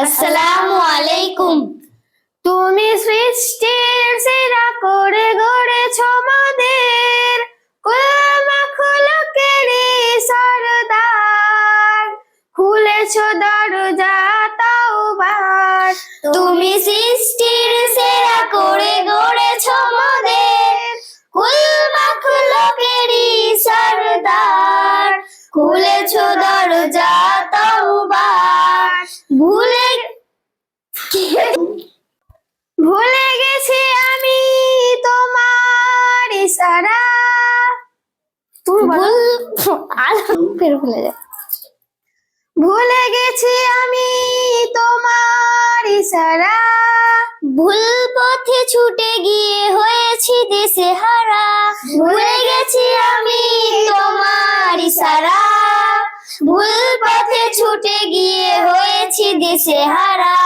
আসসালামু আলাইকুম। তুমি সৃষ্টির সেরা করে গড়েছ মোদের কুলমাখলুকেরই সরদার। খুলেছ দরজা তাওবার তুমি সৃষ্টির সেরা করে গড়েছ মোদের কুল মাখলুকেরই সরদার। খুলেছ দরজা ভুলে গেছি আমি তোমার ইশারা ভুল পথে ছুটে গিয়ে হয়েছি দেশে হারা। ভুলে গেছি আমি তোমার ইশারা ভুল পথে ছুটে গিয়ে হয়েছি দেশে হারা।